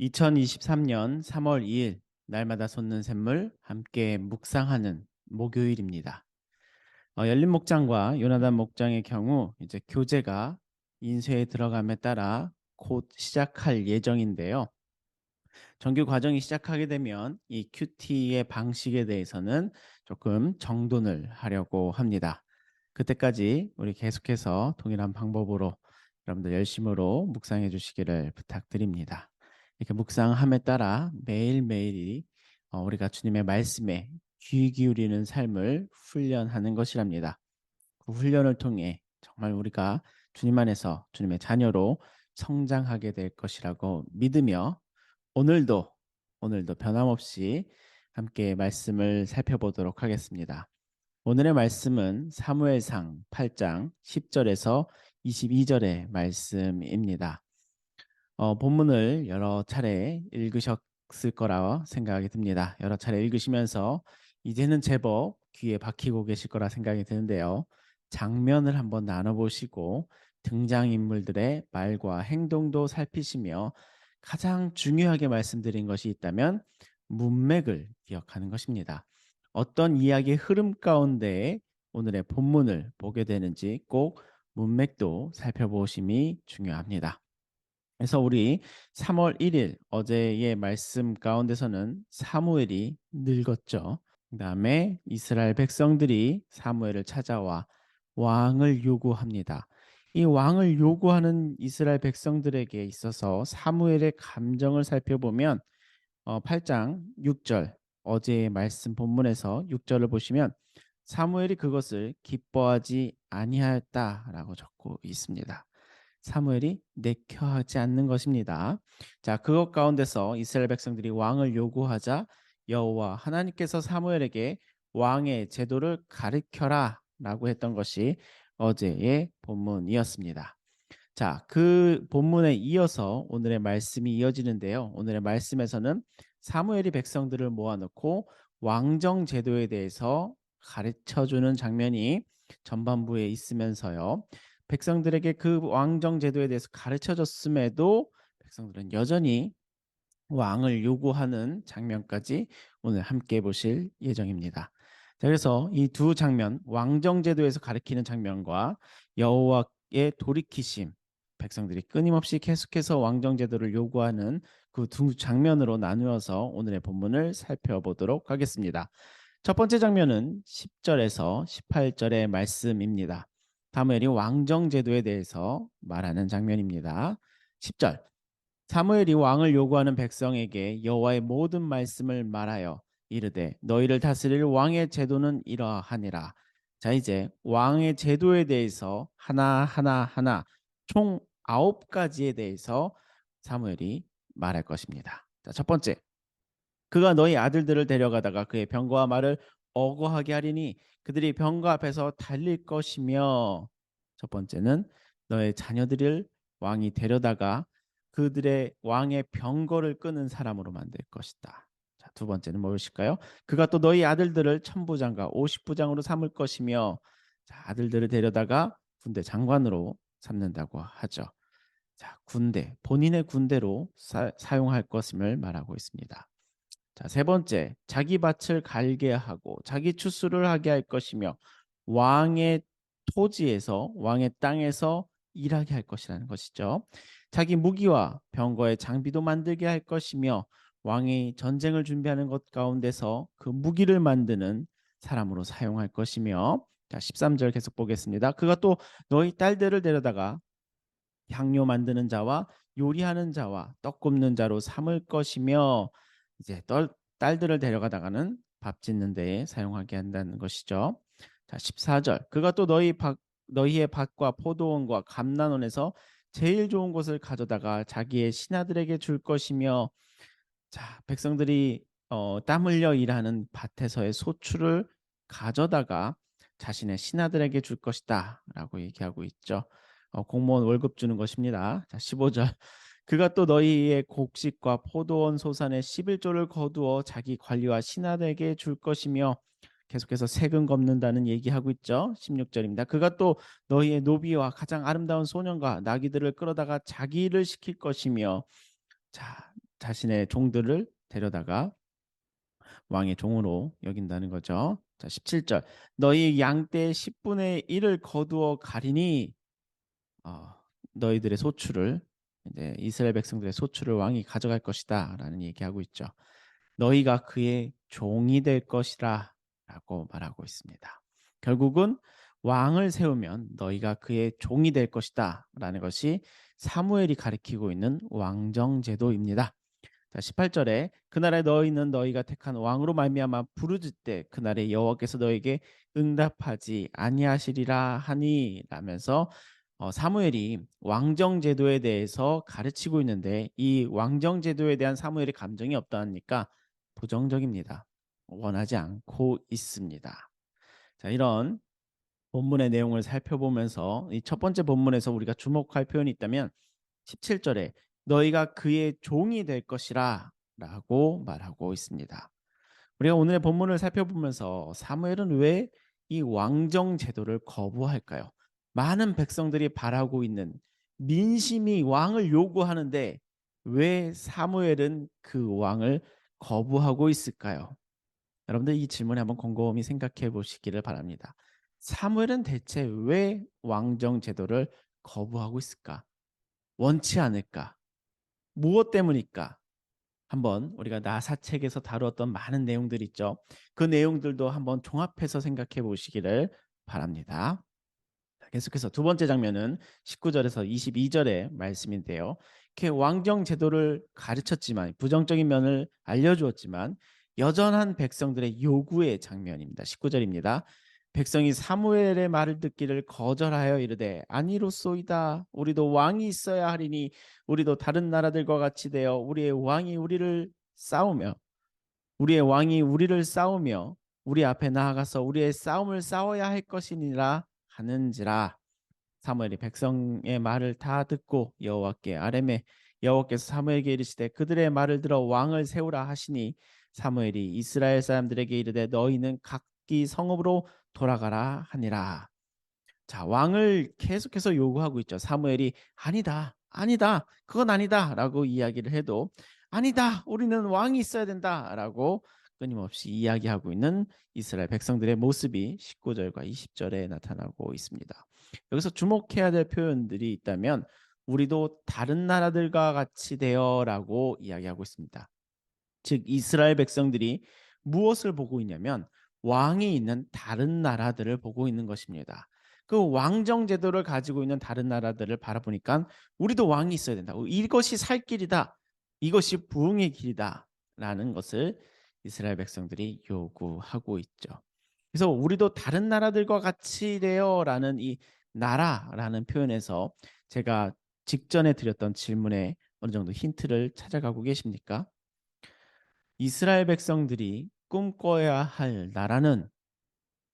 2023년 3월 2일 날마다 솟는 샘물 함께 묵상하는 목요일입니다. 어, 열린 목장과 요나단 목장의 경우 이제 교재가 인쇄에 들어감에 따라 곧 시작할 예정인데요. 정규 과정이 시작하게 되면 이 큐티의 방식에 대해서는 조금 정돈을 하려고 합니다. 그때까지 우리 계속해서 동일한 방법으로 여러분들 열심으로 묵상해 주시기를 부탁드립니다. 이렇게 묵상함에 따라 매일매일이 어, 우리가 주님의 말씀에 귀 기울이는 삶을 훈련하는 것이랍니다. 그 훈련을 통해 정말 우리가 주님 안에서 주님의 자녀로 성장하게 될 것이라고 믿으며 오늘도 오늘도 변함없이 함께 말씀을 살펴보도록 하겠습니다. 오늘의 말씀은 사무엘상 8장 10절에서 22절의 말씀입니다. 어, 본문을 여러 차례 읽으셨을 거라 생각이 듭니다. 여러 차례 읽으시면서 이제는 제법 귀에 박히고 계실 거라 생각이 드는데요. 장면을 한번 나눠보시고 등장인물들의 말과 행동도 살피시며 가장 중요하게 말씀드린 것이 있다면 문맥을 기억하는 것입니다. 어떤 이야기의 흐름 가운데 오늘의 본문을 보게 되는지 꼭 문맥도 살펴보심이 중요합니다. 그래서 우리 3월 1일 어제의 말씀 가운데서는 사무엘이 늙었죠. 그 다음에 이스라엘 백성들이 사무엘을 찾아와 왕을 요구합니다. 이 왕을 요구하는 이스라엘 백성들에게 있어서 사무엘의 감정을 살펴보면 어, 8장 6절 어제의 말씀 본문에서 6절을 보시면 사무엘이 그것을 기뻐하지 아니하였다라고 적고 있습니다. 사무엘이 내켜하지 않는 것입니다. 자, 그것 가운데서 이스라엘 백성들이 왕을 요구하자 여호와 하나님께서 사무엘에게 왕의 제도를 가르켜라라고 했던 것이 어제의 본문이었습니다. 자, 그 본문에 이어서 오늘의 말씀이 이어지는데요. 오늘의 말씀에서는 사무엘이 백성들을 모아놓고 왕정 제도에 대해서 가르쳐 주는 장면이 전반부에 있으면서요. 백성들에게 그 왕정 제도에 대해서 가르쳐 줬음에도 백성들은 여전히 왕을 요구하는 장면까지 오늘 함께 보실 예정입니다. 자, 그래서 이 두 장면, 왕정 제도에서 가르치는 장면과 여호와의 돌이키심, 백성들이 끊임없이 계속해서 왕정 제도를 요구하는 그 두 장면으로 나누어서 오늘의 본문을 살펴보도록 하겠습니다. 첫 번째 장면은 10절에서 18절의 말씀입니다. 사무엘이 왕정 제도에 대해서 말하는 장면입니다. 10절. 사무엘이 왕을 요구하는 백성에게 여호와의 모든 말씀을 말하여 이르되 너희를 다스릴 왕의 제도는 이러하니라. 자 이제 왕의 제도에 대해서 하나 하나 하나 총 아홉 가지에 대해서 사무엘이 말할 것입니다. 자, 첫 번째 그가 너희 아들들을 데려가다가 그의 병거와 말을 어거하게 하리니 그들이 병거 앞에서 달릴 것이며 첫 번째는 너의 자녀들을 왕이 데려다가 그들의 왕의 병거를 끄는 사람으로 만들 것이다. 자, 두 번째는 무엇일까요? 그가 또 너희 아들들을 천부장과 오십부장으로 삼을 것이며 자, 아들들을 데려다가 군대 장관으로 삼는다고 하죠. 자, 군대 본인의 군대로 사, 사용할 것임을 말하고 있습니다. 자, 세 번째, 자기 밭을 갈게 하고 자기 추수를 하게 할 것이며 왕의 토지에서 왕의 땅에서 일하게 할 것이라는 것이죠. 자기 무기와 병거의 장비도 만들게 할 것이며 왕이 전쟁을 준비하는 것 가운데서 그 무기를 만드는 사람으로 사용할 것이며 자 13절 계속 보겠습니다. 그가 또 너희 딸들을 데려다가 향료 만드는 자와 요리하는 자와 떡 굽는 자로 삼을 것이며 이제 딸, 딸들을 데려가다가는 밥 짓는 데에 사용하게 한다는 것이죠. 자, 14절. 그가 또 너희 밭, 너희의 밭과 포도원과 감난원에서 제일 좋은 것을 가져다가 자기의 신하들에게 줄 것이며 자, 백성들이 어, 땀 흘려 일하는 밭에서의 소출을 가져다가 자신의 신하들에게 줄 것이다 라고 얘기하고 있죠. 어, 공무원 월급 주는 것입니다. 자, 15절. 그가 또 너희의 곡식과 포도원 소산의 11조를 거두어 자기 관리와 신하들에게 줄 것이며 계속해서 세금 걷는다는 얘기하고 있죠. 16절입니다. 그가 또 너희의 노비와 가장 아름다운 소년과 나귀들을 끌어다가 자기를 시킬 것이며 자, 자신의 종들을 데려다가 왕의 종으로 여긴다는 거죠. 자, 17절. 너희 양떼 10분의 1을 거두어 가리니 어, 너희들의 소출을 이제 이스라엘 백성들의 소출을 왕이 가져갈 것이다라는 얘기하고 있죠. 너희가 그의 종이 될 것이라라고 말하고 있습니다. 결국은 왕을 세우면 너희가 그의 종이 될 것이다라는 것이 사무엘이 가리키고 있는 왕정 제도입니다. 자, 18절에 그날에 너희는 너희가 택한 왕으로 말미암아 부르짖되 그날에 여호와께서 너에게 응답하지 아니하시리라 하니 라면서 어, 사무엘이 왕정 제도에 대해서 가르치고 있는데 이 왕정 제도에 대한 사무엘의 감정이 없다니까 부정적입니다. 원하지 않고 있습니다. 자, 이런 본문의 내용을 살펴보면서 이 첫 번째 본문에서 우리가 주목할 표현이 있다면 17절에 너희가 그의 종이 될 것이라 라고 말하고 있습니다. 우리가 오늘의 본문을 살펴보면서 사무엘은 왜 이 왕정 제도를 거부할까요? 많은 백성들이 바라고 있는 민심이 왕을 요구하는데 왜 사무엘은 그 왕을 거부하고 있을까요? 여러분들 이 질문에 한번 곰곰이 생각해 보시기를 바랍니다. 사무엘은 대체 왜 왕정 제도를 거부하고 있을까? 원치 않을까? 무엇 때문일까? 한번 우리가 나사 책에서 다루었던 많은 내용들 있죠. 그 내용들도 한번 종합해서 생각해 보시기를 바랍니다. 계속해서 두 번째 장면은 19절에서 22절의 말씀인데요. 이렇게 왕정 제도를 가르쳤지만 부정적인 면을 알려주었지만 여전한 백성들의 요구의 장면입니다. 19절입니다. 백성이 사무엘의 말을 듣기를 거절하여 이르되 아니로소이다 우리도 왕이 있어야 하리니 우리도 다른 나라들과 같이 되어 우리의 왕이 우리를 싸우며 우리의 왕이 우리를 싸우며 우리 앞에 나아가서 우리의 싸움을 싸워야 할 것이니라 하는지라 사무엘이 백성의 말을 다 듣고 여호와께 아뢰매 여호와께서 사무엘에게 이르시되 그들의 말을 들어 왕을 세우라 하시니 사무엘이 이스라엘 사람들에게 이르되 너희는 각기 성읍으로 돌아가라 하니라. 자, 왕을 계속해서 요구하고 있죠. 사무엘이 아니다. 아니다. 그건 아니다라고 이야기를 해도 아니다. 우리는 왕이 있어야 된다라고 끊임없이 이야기하고 있는 이스라엘 백성들의 모습이 19절과 20절에 나타나고 있습니다. 여기서 주목해야 될 표현들이 있다면 우리도 다른 나라들과 같이 되어라고 이야기하고 있습니다. 즉 이스라엘 백성들이 무엇을 보고 있냐면 왕이 있는 다른 나라들을 보고 있는 것입니다. 그 왕정 제도를 가지고 있는 다른 나라들을 바라보니까 우리도 왕이 있어야 된다. 이것이 살 길이다. 이것이 부흥의 길이다라는 것을 이스라엘 백성들이 요구하고 있죠. 그래서 우리도 다른 나라들과 같이 되어라는 이 나라라는 표현에서 제가 직전에 드렸던 질문에 어느 정도 힌트를 찾아가고 계십니까? 이스라엘 백성들이 꿈꿔야 할 나라는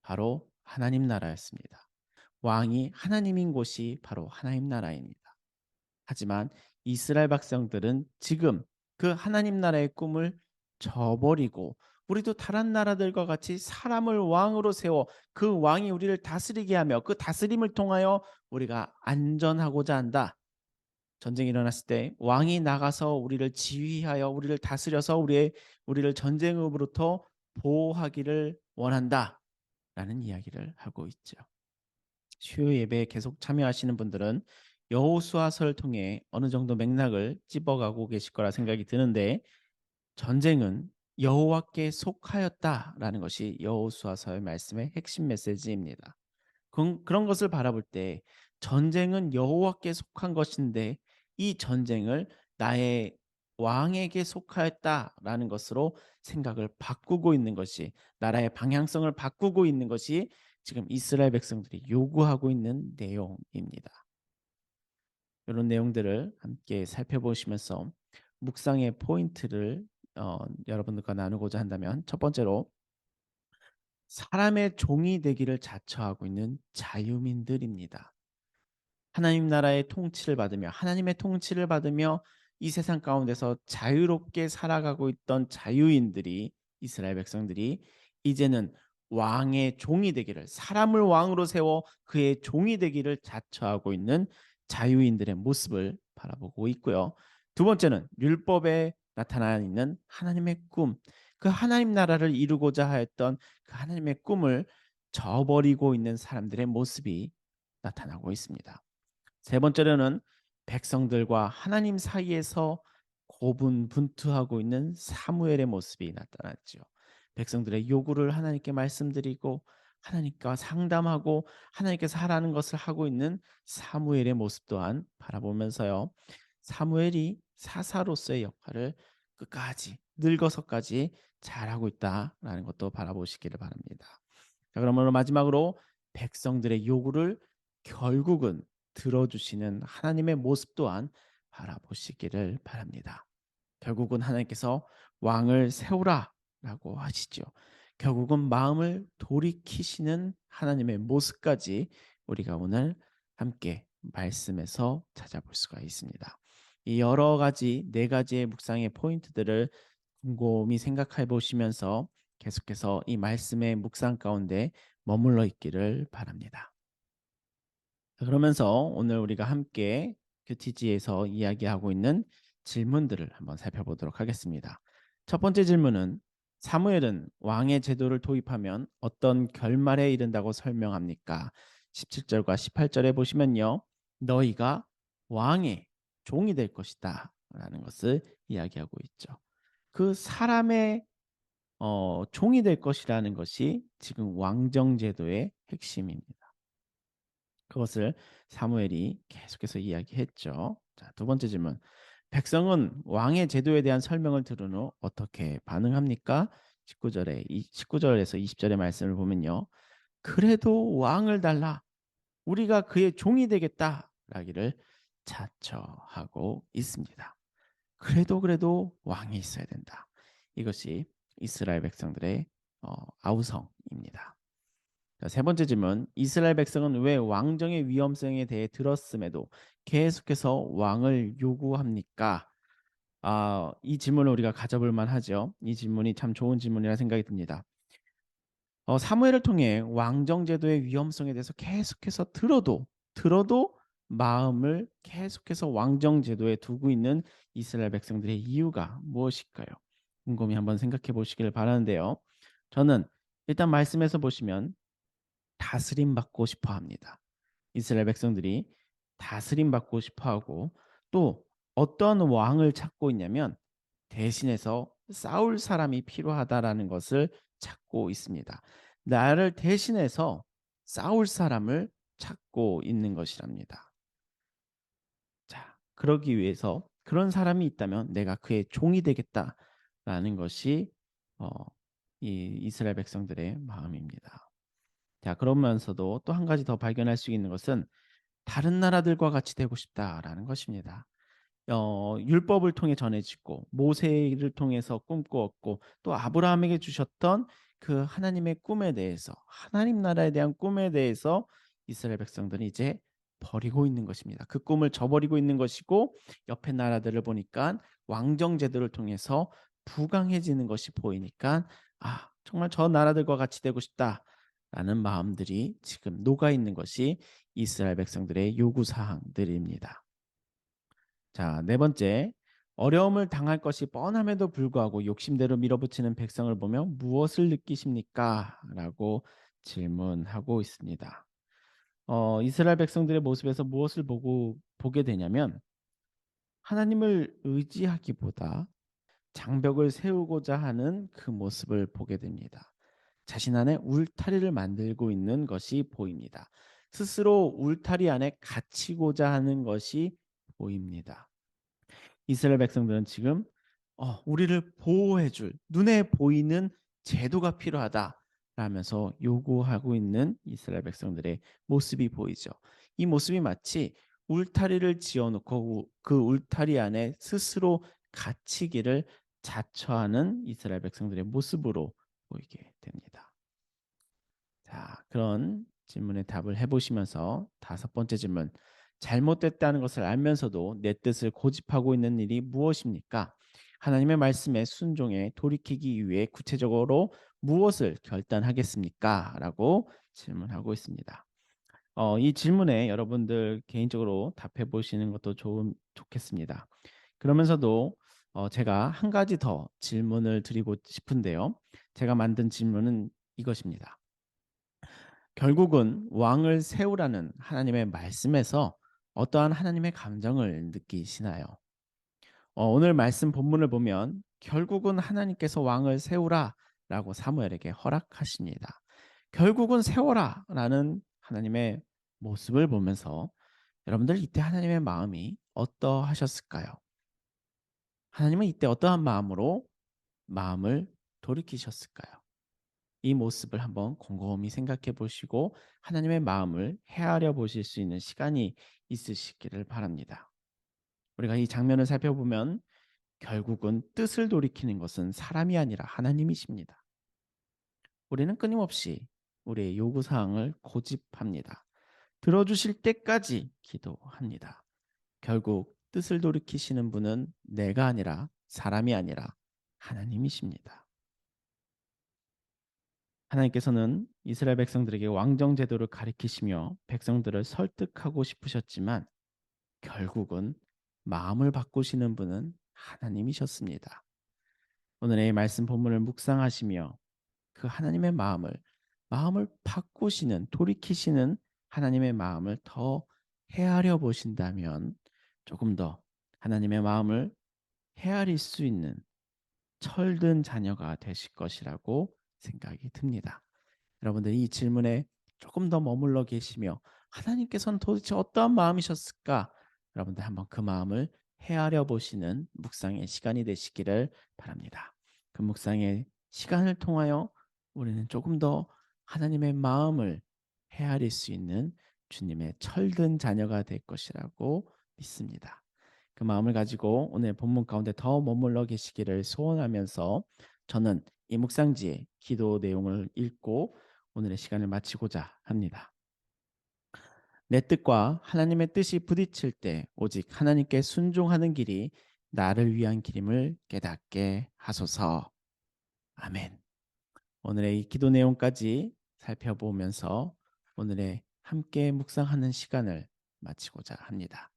바로 하나님 나라였습니다. 왕이 하나님인 곳이 바로 하나님 나라입니다. 하지만 이스라엘 백성들은 지금 그 하나님 나라의 꿈을 저버리고 우리도 다른 나라들과 같이 사람을 왕으로 세워 그 왕이 우리를 다스리게 하며 그 다스림을 통하여 우리가 안전하고자 한다. 전쟁이 일어났을 때 왕이 나가서 우리를 지휘하여 우리를 다스려서 우리의 우리를 전쟁으로부터 보호하기를 원한다. 라는 이야기를 하고 있죠. 수요 예배에 계속 참여하시는 분들은 여호수아서를 통해 어느 정도 맥락을 찝어가고 계실 거라 생각이 드는데 전쟁은 여호와께 속하였다라는 것이 여호수아서의 말씀의 핵심 메시지입니다. 그런 것을 바라볼 때 전쟁은 여호와께 속한 것인데 이 전쟁을 나의 왕에게 속하였다라는 것으로 생각을 바꾸고 있는 것이 나라의 방향성을 바꾸고 있는 것이 지금 이스라엘 백성들이 요구하고 있는 내용입니다. 이런 내용들을 함께 살펴보시면서 묵상의 포인트를 어, 여러분들과 나누고자 한다면 첫 번째로 사람의 종이 되기를 자처하고 있는 자유민들입니다. 하나님 나라의 통치를 받으며 하나님의 통치를 받으며 이 세상 가운데서 자유롭게 살아가고 있던 자유인들이 이스라엘 백성들이 이제는 왕의 종이 되기를 사람을 왕으로 세워 그의 종이 되기를 자처하고 있는 자유인들의 모습을 바라보고 있고요. 두 번째는 율법의 나타나 있는 하나님의 꿈, 그 하나님 나라를 이루고자 하였던 그 하나님의 꿈을 저버리고 있는 사람들의 모습이 나타나고 있습니다. 세 번째로는 백성들과 하나님 사이에서 고분분투하고 있는 사무엘의 모습이 나타났죠. 백성들의 요구를 하나님께 말씀드리고 하나님과 상담하고 하나님께서 하라는 것을 하고 있는 사무엘의 모습 또한 바라보면서요. 사무엘이 사사로서의 역할을 끝까지 늙어서까지 잘하고 있다라는 것도 바라보시기를 바랍니다. 자, 그러면 마지막으로 백성들의 요구를 결국은 들어주시는 하나님의 모습 또한 바라보시기를 바랍니다. 결국은 하나님께서 왕을 세우라라고 하시죠. 결국은 마음을 돌이키시는 하나님의 모습까지 우리가 오늘 함께 말씀에서 찾아볼 수가 있습니다. 이 여러 가지 네 가지의 묵상의 포인트들을 곰곰이 생각해 보시면서 계속해서 이 말씀의 묵상 가운데 머물러 있기를 바랍니다. 그러면서 오늘 우리가 함께 큐티지에서 이야기하고 있는 질문들을 한번 살펴보도록 하겠습니다. 첫 번째 질문은 사무엘은 왕의 제도를 도입하면 어떤 결말에 이른다고 설명합니까? 17절과 18절에 보시면요. 너희가 왕의 종이 될 것이다 라는 것을 이야기하고 있죠. 그 사람의 어, 종이 될 것이라는 것이 지금 왕정 제도의 핵심입니다. 그것을 사무엘이 계속해서 이야기했죠. 자, 두 번째 질문. 백성은 왕의 제도에 대한 설명을 들은 후 어떻게 반응합니까? 19절에 19절에서 20절의 말씀을 보면요. 그래도 왕을 달라. 우리가 그의 종이 되겠다. 라기를 자처하고 있습니다. 그래도 그래도 왕이 있어야 된다. 이것이 이스라엘 백성들의 어, 아우성입니다. 자, 세 번째 질문. 이스라엘 백성은 왜 왕정의 위험성에 대해 들었음에도 계속해서 왕을 요구합니까? 아, 이 질문을 우리가 가져볼 만하죠. 이 질문이 참 좋은 질문이라 생각이 듭니다. 어, 사무엘을 통해 왕정 제도의 위험성에 대해서 계속해서 들어도 들어도 마음을 계속해서 왕정 제도에 두고 있는 이스라엘 백성들의 이유가 무엇일까요? 곰곰이 한번 생각해 보시길 바라는데요. 저는 일단 말씀에서 보시면 다스림 받고 싶어 합니다. 이스라엘 백성들이 다스림 받고 싶어 하고 또 어떤 왕을 찾고 있냐면 대신해서 싸울 사람이 필요하다라는 것을 찾고 있습니다. 나를 대신해서 싸울 사람을 찾고 있는 것이랍니다. 자, 그러기 위해서 그런 사람이 있다면 내가 그의 종이 되겠다라는 것이 어, 이 이스라엘 백성들의 마음입니다. 자, 그러면서도 또 한 가지 더 발견할 수 있는 것은 다른 나라들과 같이 되고 싶다라는 것입니다. 어, 율법을 통해 전해지고 모세를 통해서 꿈꾸었고 또 아브라함에게 주셨던 그 하나님의 꿈에 대해서 하나님 나라에 대한 꿈에 대해서 이스라엘 백성들이 이제 버리고 있는 것입니다. 그 꿈을 저버리고 있는 것이고 옆에 나라들을 보니까 왕정 제도를 통해서 부강해지는 것이 보이니까 아 정말 저 나라들과 같이 되고 싶다. 라는 마음들이 지금 녹아 있는 것이 이스라엘 백성들의 요구 사항들입니다. 자, 네 번째. 어려움을 당할 것이 뻔함에도 불구하고 욕심대로 밀어붙이는 백성을 보면 무엇을 느끼십니까? 라고 질문하고 있습니다. 어, 이스라엘 백성들의 모습에서 무엇을 보고 보게 되냐면 하나님을 의지하기보다 장벽을 세우고자 하는 그 모습을 보게 됩니다. 자신 안에 울타리를 만들고 있는 것이 보입니다. 스스로 울타리 안에 갇히고자 하는 것이 보입니다. 이스라엘 백성들은 지금 어, 우리를 보호해줄 눈에 보이는 제도가 필요하다. 라면서 요구하고 있는 이스라엘 백성들의 모습이 보이죠. 이 모습이 마치 울타리를 지어놓고 그 울타리 안에 스스로 갇히기를 자처하는 이스라엘 백성들의 모습으로 보이게 됩니다. 자, 그런 질문에 답을 해보시면서 다섯 번째 질문. 잘못됐다는 것을 알면서도 내 뜻을 고집하고 있는 일이 무엇입니까? 하나님의 말씀에 순종해 돌이키기 위해 구체적으로 무엇을 결단하겠습니까? 라고 질문하고 있습니다. 어, 이 질문에 여러분들 개인적으로 답해 보시는 것도 좋은, 좋겠습니다. 그러면서도 어, 제가 한 가지 더 질문을 드리고 싶은데요. 제가 만든 질문은 이것입니다. 결국은 왕을 세우라는 하나님의 말씀에서 어떠한 하나님의 감정을 느끼시나요? 어, 오늘 말씀 본문을 보면 결국은 하나님께서 왕을 세우라 라고 사무엘에게 허락하십니다. 결국은 세워라 라는 하나님의 모습을 보면서 여러분들 이때 하나님의 마음이 어떠하셨을까요? 하나님은 이때 어떠한 마음으로 마음을 돌이키셨을까요? 이 모습을 한번 곰곰이 생각해 보시고 하나님의 마음을 헤아려 보실 수 있는 시간이 있으시기를 바랍니다. 우리가 이 장면을 살펴보면 결국은 뜻을 돌이키는 것은 사람이 아니라 하나님이십니다. 우리는 끊임없이 우리의 요구 사항을 고집합니다. 들어주실 때까지 기도합니다. 결국 뜻을 돌이키시는 분은 내가 아니라 사람이 아니라 하나님이십니다. 하나님께서는 이스라엘 백성들에게 왕정 제도를 가리키시며 백성들을 설득하고 싶으셨지만 결국은 마음을 바꾸시는 분은 하나님이셨습니다. 오늘의 말씀 본문을 묵상하시며 그 하나님의 마음을 마음을 바꾸시는 돌이키시는 하나님의 마음을 더 헤아려 보신다면 조금 더 하나님의 마음을 헤아릴 수 있는 철든 자녀가 되실 것이라고 생각이 듭니다. 여러분들 이 질문에 조금 더 머물러 계시며 하나님께서는 도대체 어떠한 마음이셨을까? 여러분들 한번 그 마음을 헤아려 보시는 묵상의 시간이 되시기를 바랍니다. 그 묵상의 시간을 통하여 우리는 조금 더 하나님의 마음을 헤아릴 수 있는 주님의 철든 자녀가 될 것이라고 믿습니다. 그 마음을 가지고 오늘 본문 가운데 더 머물러 계시기를 소원하면서 저는 이 묵상지의 기도 내용을 읽고 오늘의 시간을 마치고자 합니다. 내 뜻과 하나님의 뜻이 부딪힐 때 오직 하나님께 순종하는 길이 나를 위한 길임을 깨닫게 하소서. 아멘. 오늘의 이 기도 내용까지 살펴보면서 오늘의 함께 묵상하는 시간을 마치고자 합니다.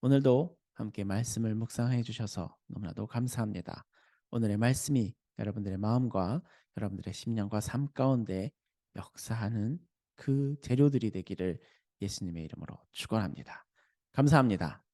오늘도 함께 말씀을 묵상해 주셔서 너무나도 감사합니다. 오늘의 말씀이 여러분들의 마음과 여러분들의 심령과 삶 가운데 역사하는 그 재료들이 되기를 예수님의 이름으로 축원합니다. 감사합니다.